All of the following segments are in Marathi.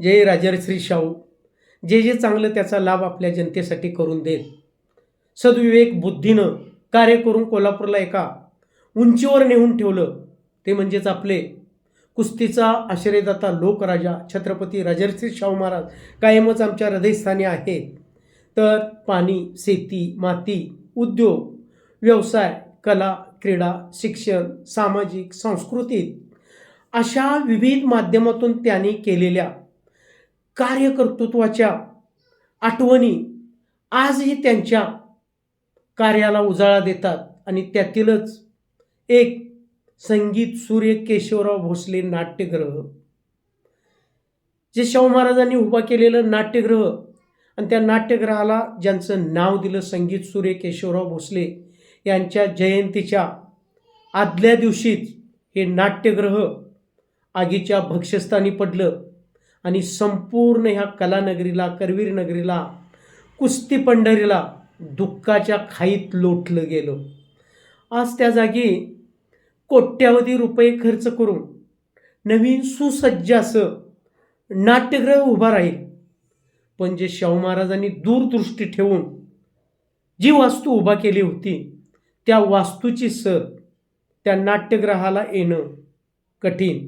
जय राजर्श्री शाहू. जे जे चांगलं त्याचा लाभ आपल्या जनतेसाठी करून देईल. सद्विवेक बुद्धीनं कार्य करून कोल्हापूरला एका उंचीवर नेऊन ठेवलं ते म्हणजेच आपले कुस्तीचा आश्रयदाता लोकराजा छत्रपती राजर्श्री शाहू महाराज कायमच आमच्या हृदयस्थानी आहेत तर पाणी शेती माती उद्योग व्यवसाय कला क्रीडा शिक्षण सामाजिक सांस्कृतिक अशा विविध माध्यमातून त्यांनी केलेल्या कार्यकर्तृत्वाच्या आठवणी आजही त्यांच्या कार्याला उजाळा देतात आणि त्यातीलच एक संगीत सूर्य केशवराव भोसले नाट्यग्रह जे शाहू महाराजांनी उभा केलेलं नाट्यग्रह आणि त्या नाट्यग्रहाला ज्यांचं नाव दिलं संगीत सूर्य केशवराव भोसले यांच्या जयंतीच्या आदल्या दिवशीच हे नाट्यग्रह आगीच्या भक्षस्थानी पडलं. आणि संपूर्ण ह्या कलानगरीला करवीर नगरीला कुस्ती पंढरीला दुःखाच्या खाईत लोटलं गेलं. आज त्या जागी कोट्यावधी रुपये खर्च करून नवीन सुसज्ज असं नाट्यग्रह उभा राहील. पण जे शाहू महाराजांनी दूरदृष्टी ठेवून जी वास्तू उभा केली होती त्या वास्तूची सर त्या नाट्यग्रहाला येणं कठीण.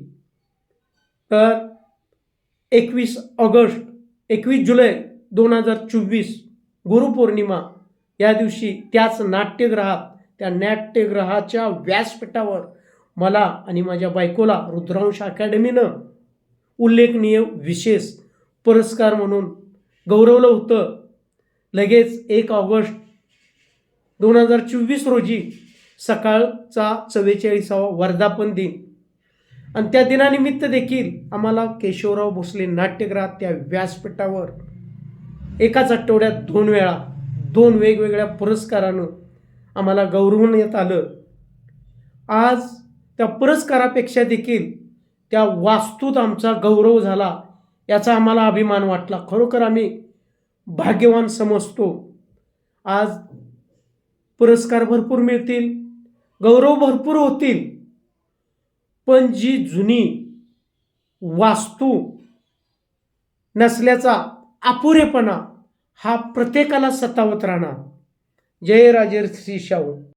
तर एकवीस ऑगस्ट एकवीस जुलै दोन हजार चोवीस गुरुपौर्णिमा या दिवशी त्याच नाट्यगृहात त्या नाट्यगृहाच्या व्यासपीठावर मला आणि माझ्या बायकोला रुद्रांश अकॅडमीनं उल्लेखनीय विशेष पुरस्कार म्हणून गौरवलं होतं. लगेच एक ऑगस्ट दोन हजार चोवीस रोजी सकाळचा चव्वेचाळीसावा वर्धापन दिन आणि त्या दिनानिमित्त देखील आम्हाला केशवराव भोसले नाट्यगृहात त्या व्यासपीठावर एकाच आठवड्यात दोन वेळा दोन वेगवेगळ्या पुरस्कारानं आम्हाला गौरवण्यात आलं. आज त्या पुरस्कारापेक्षा देखील त्या वास्तूत आमचा गौरव झाला याचा आम्हाला अभिमान वाटला. खरोखर आम्ही भाग्यवान समजतो. आज पुरस्कार भरपूर मिळतील गौरव भरपूर होतील. पण जी जुनी वास्तू नसल्याचा अपुरेपणा हा प्रत्येकाला सतावत राहणार. जय श्री शाहू.